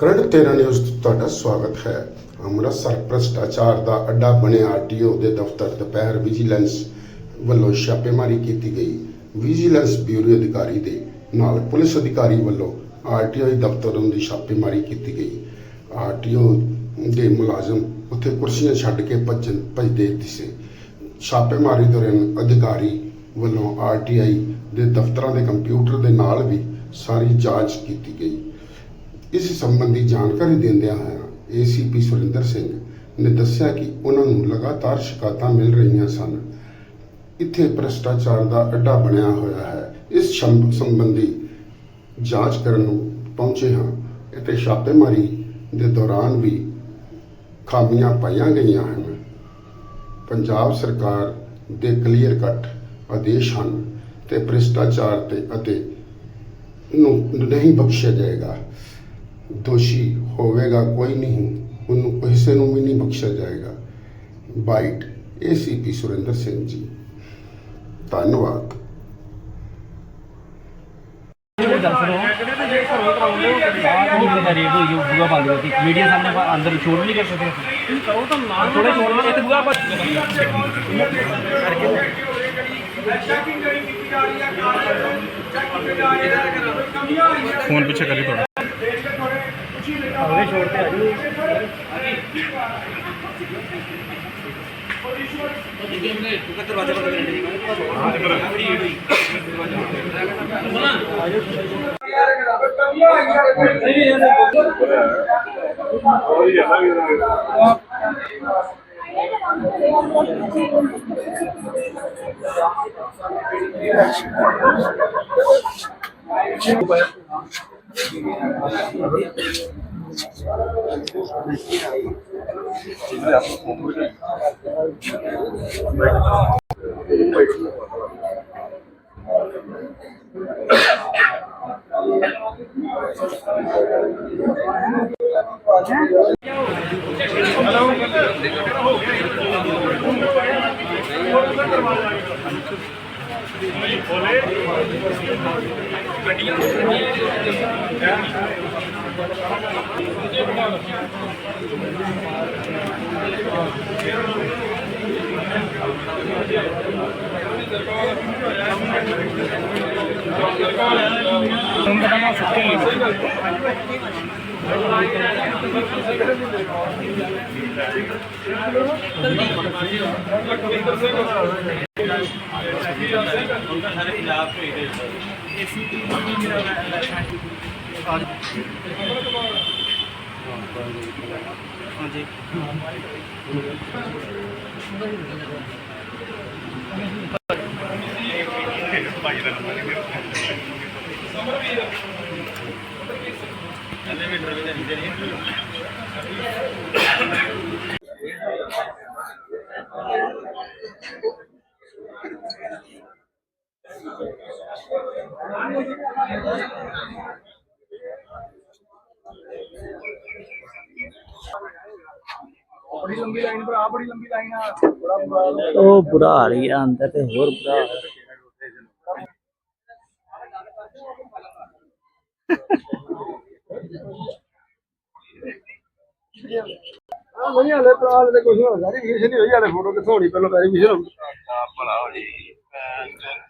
Current 13 news ਤੋਂ ਤੁਹਾਡਾ ਸਵਾਗਤ ਹੈ। ਅੰਮ੍ਰਿਤਸਰ ਭ੍ਰਿਸ਼ਟਾਚਾਰ ਦਾ ਅੱਡਾ ਬਣੇ ਆਰਟੀਓ ਦੇ ਦਫ਼ਤਰ ਦੁਪਹਿਰ ਵਿਜੀਲੈਂਸ ਵੱਲੋਂ ਛਾਪੇਮਾਰੀ ਕੀਤੀ ਗਈ। ਵਿਜੀਲੈਂਸ ਬਿਊਰੋ ਅਧਿਕਾਰੀ ਦੇ ਨਾਲ ਪੁਲਿਸ ਅਧਿਕਾਰੀ ਵੱਲੋਂ ਆਰਟੀਓ ਦਫ਼ਤਰ ਦੀ ਛਾਪੇਮਾਰੀ ਕੀਤੀ ਗਈ। ਆਰਟੀਓ ਦੇ ਮੁਲਾਜ਼ਮ ਉੱਥੇ ਕੁਰਸੀਆਂ ਛੱਡ ਕੇ ਭੱਜਣ ਭੱਜਦੇ ਦਿਸੇ। ਛਾਪੇਮਾਰੀ ਦੌਰਾਨ ਅਧਿਕਾਰੀ ਵੱਲੋਂ ਆਰਟੀਆਈ ਦੇ ਦਫ਼ਤਰਾਂ ਦੇ ਕੰਪਿਊਟਰ ਦੇ ਨਾਲ ਵੀ ਸਾਰੀ ਜਾਂਚ ਕੀਤੀ ਗਈ। ਇਸ ਸੰਬੰਧੀ ਜਾਣਕਾਰੀ ਦਿੰਦਿਆਂ ਹੋਇਆਂ ਏਸੀਪੀ ਸੁਰਿੰਦਰ ਸਿੰਘ ਨੇ ਦੱਸਿਆ ਕਿ ਉਹਨਾਂ ਨੂੰ ਲਗਾਤਾਰ ਸ਼ਿਕਾਇਤਾਂ ਮਿਲ ਰਹੀਆਂ ਸਨ। ਇੱਥੇ ਭ੍ਰਸ਼ਟਾਚਾਰ ਦਾ ਅੱਡਾ ਬਣਿਆ ਹੋਇਆ ਹੈ। ਇਸ ਸ਼ੰ- ਸੰਬੰਧੀ ਜਾਂਚ ਕਰਨ ਨੂੰ ਪਹੁੰਚੇ ਹਾਂ ਅਤੇ ਛਾਪੇਮਾਰੀ ਦੇ ਦੌਰਾਨ ਵੀ ਖਾਮੀਆਂ ਪਾਈਆਂ ਗਈਆਂ ਹਨ। ਪੰਜਾਬ ਸਰਕਾਰ ਦੇ ਕਲੀਅਰ ਕੱਟ ਆਦੇਸ਼ ਹਨ ਤੇ ਭ੍ਰਿਸ਼ਟਾਚਾਰ ਤੇ ਅਤੇ ਨੂੰ ਨਹੀਂ ਬਖਸ਼ਿਆ ਜਾਏਗਾ। ਦੋਸ਼ੀ ਹੋਵੇਗਾ ਕੋਈ ਨਹੀਂ। ਉਹਨੂੰ ਕਿਸੇ ਨੂੰ ਵੀ ਨਹੀਂ ਬਖਸ਼ਿਆ ਜਾਏਗਾ। Bite ACP Surinder Singh ji. ਧੰਨਵਾਦ। ਗੱਲ ਸੁਣੋ ਕਿੰਨੀ ਰੇਟ ਹੋਈ ਜੋ ਬੁਗਾ ਬੰਦ ਕਰਤੀ ਮੀਡੀਆ ਸਾਹਮਣੇ ਆਪਾਂ ਅੰਦਰ ਛੋੜ ਨਹੀਂ ਕਰ ਸਕਦੇ ਉਹ ਤਾਂ ਨਾ ਥੋੜੇ ਛੋੜ ਲਓ ਇੱਥੇ ਬੁਗਾ ਬਸ ਫੋਨ ਪਿੱਛੇ ਕਰੀ ਤੁਹਾਡਾ ਅਗਲੇ ਛੋੜ ਤੇ ਆ ਜੀ ਉਹ ਬੁਰਾ ਹਾਲ ਹੀ ਆ ਅੰਦਰ ਤੇ ਹੋਰ ਬੁਰਾ ਨਹੀਂ ਹਲੇ ਪ੍ਰਾਲ ਤੇ ਕੁਝ ਹੋ ਵਿਸ਼ ਨਹੀਂ ਹੋਈ ਹਲੇ ਫੋਟੋ ਕਿੱਥੋਂ ਹੋਣੀ? ਪਹਿਲਾਂ ਵੈਰੀਫਿਕੇਸ਼ਨ ਹੋਊਗੀ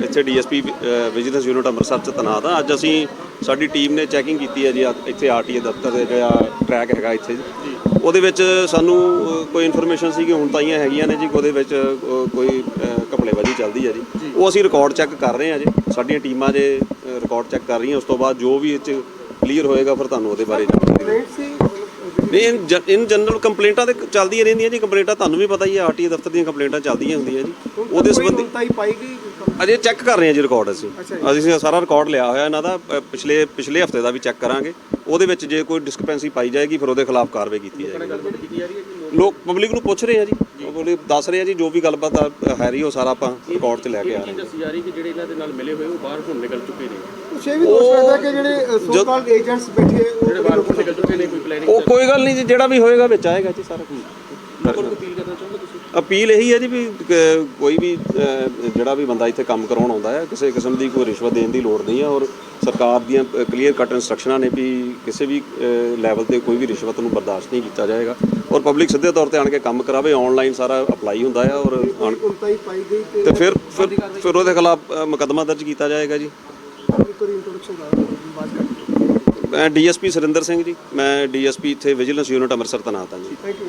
ਇੱਥੇ ਡੀਐਸਪੀ ਵਿਜੀਲੈਂਸ ਯੂਨਿਟ ਅੰਮ੍ਰਿਤਸਰ ਚ ਤੈਨਾਤ ਹਾਂ ਅੱਜ ਅਸੀਂ ਸਾਡੀ ਟੀਮ ਨੇ ਚੈਕਿੰਗ ਕੀਤੀ ਹੈ ਜੀ ਆ- ਇੱਥੇ ਆਰਟੀਏ ਦਫ਼ਤਰ ਦੇ ਜਿਹੜਾ ਟਰੈਕ ਹੈਗਾ ਇੱਥੇ। ਉਹਦੇ ਵਿੱਚ ਸਾਨੂੰ ਕੋਈ ਇਨਫੋਰਮੇਸ਼ਨ ਸੀ ਕਿ ਹੁਣ ਤਾਈਆਂ ਹੈਗੀਆਂ ਨੇ ਜੀ ਉਹਦੇ ਵਿੱਚ ਕੋਈ ਕਪੜੇਬਾਜ਼ੀ ਚੱਲਦੀ ਹੈ ਜੀ। ਉਹ ਅਸੀਂ ਰਿਕਾਰਡ ਚੈੱਕ ਕਰ ਰਹੇ ਹਾਂ ਜੀ। ਸਾਡੀਆਂ ਟੀਮਾਂ ਜੇ ਰਿਕਾਰਡ ਚੈੱਕ ਕਰ ਰਹੀਆਂ ਉਸ ਤੋਂ ਬਾਅਦ ਜੋ ਵੀ ਇਹ ਚ ਕਲੀਅਰ ਹੋਏਗਾ ਫਿਰ ਤੁਹਾਨੂੰ ਉਹਦੇ ਬਾਰੇ ਜਾਣਕਾਰੀ ਨਹੀਂ ਇਨ ਜਨਰਲ ਕੰਪਲੇਂਟਾਂ ਤੇ ਚੱਲਦੀਆਂ ਰਹਿੰਦੀਆਂ ਜੀ ਕੰਪਲੇਂਟਾਂ ਤੁਹਾਨੂੰ ਵੀ ਪਤਾ ਹੀ ਹੈ ਆਰਟੀਏ ਦਫ਼ਤਰ ਦੀਆਂ ਕੰਪਲੇਂਟਾਂ ਚੱਲਦੀਆਂ ਹੁੰਦੀਆਂ ਜੀ। ਉਹਦੇ ਸੰਬੰਧੀ ਅਜੇ ਚੈੱਕ ਕਰ ਰਹੇ ਹਾਂ ਜੀ ਰਿਕਾਰਡ ਅਸੀਂ। ਅਸੀਂ ਸਾਰਾ ਰਿਕਾਰਡ ਲਿਆ ਹੋਇਆ ਇਹਨਾਂ ਦਾ ਅ, ਪਿਛਲੇ ਪਿਛਲੇ ਹਫ਼ਤੇ ਦਾ ਵੀ ਚੈੱਕ ਕਰਾਂਗੇ। ਉਹਦੇ ਵਿੱਚ ਜੇ ਕੋਈ ਡਿਸਕ੍ਰਿਪੈਂਸੀ ਪਾਈ ਜਾਏਗੀ ਫਿਰ ਉਹਦੇ ਖਿਲਾਫ ਕਾਰਵਾਈ ਕੀਤੀ ਜਾਏਗੀ। ਲੋਕ ਪਬਲਿਕ ਨੂੰ ਪੁੱਛ ਰਹੇ ਆ ਜੀ। ਪਬਲਿਕ ਦੱਸ ਰਹੇ ਆ ਜੀ ਜੋ ਵੀ ਗੱਲਬਾਤ ਆ, ਹੈ ਰਹੀ ਉਹ ਸਾਰਾ ਆਪਾਂ ਰਿਕਾਰਡ 'ਚ ਲੈ ਕੇ ਆ ਰਹੇ ਹਾਂ। ਦੱਸੀ ਜਾ ਰਹੀ ਕਿ ਜਿਹੜੇ ਇਹਨਾਂ ਦੇ ਨਾਲ ਮਿਲੇ ਹੋਏ ਉਹ ਬਾਹਰ ਹੁਣ ਨਿਕਲ ਚੁੱਕੇ ਨੇ। ਕੁਛ ਇਹ ਵੀ ਦੋਸ਼ ਲੱਗਦਾ ਕਿ ਜਿਹੜੇ ਸੋ ਕਾਲਡ ਏਜੰਟਸ ਬੈਠੇ ਉਹ ਜਿਹੜੇ ਬਾਹਰ ਹੁਣ ਨਿਕਲ ਚੁੱਕੇ ਨੇ ਕੋਈ ਪਲੈਨਿੰਗ ਉਹ ਕੋਈ ਗੱਲ ਨਹੀਂ ਜੀ ਜਿਹੜਾ ਵੀ ਹੋਏਗਾ ਵਿੱਚ ਆਏਗਾ ਜੀ ਸਾਰਾ ਕੁਝ। ਅਪੀਲ ਕਰਨਾ ਚਾਹੁੰਦੇ ਤੁਸੀਂ? ਅਪੀਲ ਇਹੀ ਹੈ ਜੀ ਵੀ ਕ- ਕੋਈ ਵੀ ਅ, ਜਿਹੜਾ ਵੀ ਬੰਦਾ ਇੱਥੇ ਕੰਮ ਕਰਾਉਣ ਆਉਂਦਾ ਹੈ ਕਿਸੇ ਕਿਸਮ ਦੀ ਕੋਈ ਰਿਸ਼ਵਤ ਦੇਣ ਦੀ ਲੋੜ ਨਹੀਂ ਹੈ ਔਰ ਸਰਕਾਰ ਦੀਆਂ ਕਲੀਅਰ ਕੱਟ ਇਨਸਟਰਕਸ਼ਨਾਂ ਨੇ ਵੀ ਕਿਸੇ ਵੀ ਲੈਵਲ ਤੇ ਕੋਈ ਵੀ ਰਿਸ਼ਵਤ ਨੂੰ ਬਰਦਾਸ਼ਤ ਨਹੀਂ ਕੀਤਾ ਜਾਏਗਾ। ਔਰ ਪਬਲਿਕ ਸਿੱਧੇ ਤੌਰ ਤੇ ਆਣ ਕੇ ਕੰਮ ਕਰਾਵੇ ਆਨਲਾਈਨ ਸਾਰਾ ਅਪਲਾਈ ਹੁੰਦਾ ਹੈ ਔਰ ਆਣ- ਉਲਟਾਈ ਪਾਈ ਗਈ ਤੇ ਤੇ ਫਿਰ ਫਿਰ ਫਿਰ ਉਹਦੇ ਖਿਲਾਫ ਮੁਕੱਦਮਾ ਦਰਜ ਕੀਤਾ ਜਾਏਗਾ ਜੀ। ਇੱਕ ਵਾਰੀ ਇੰਟਰੋਡਕਸ਼ਨ ਦਾ ਬਾਤ ਕਰ ਮੈਂ ਡੀਐਸਪੀ ਸੁਰਿੰਦਰ ਸਿੰਘ ਜੀ। ਮੈਂ ਡੀਐਸਪੀ ਇੱਥੇ ਵਿਜੀਲੈਂਸ ਯੂਨਿਟ ਅੰਮ੍ਰਿਤਸਰ ਤੈਨਾਤ ਹਾਂ ਜੀ। Thank you